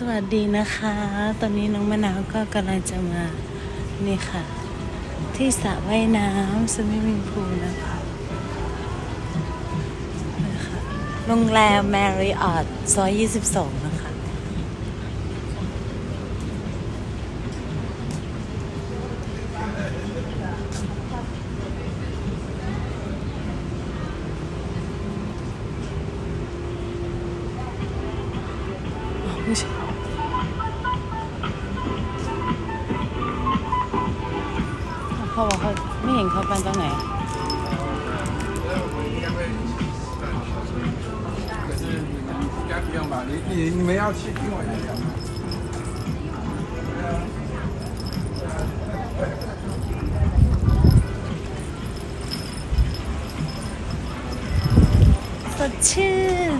สวัสดีนะคะ ตอนนี้น้องมะนาวก็กำลังจะมา นี่ค่ะ ที่สระว่ายน้ำสวิมมิ่งพูลนะคะนี่ค่ะโรงแรมแมริออตซอย 22 นะคะอ๋อ เขาบอกเขาไม่เห็นเขาไปตรงไหน 可是你们应该不用吧？你你你们要去听我演讲吗？ สดชื่น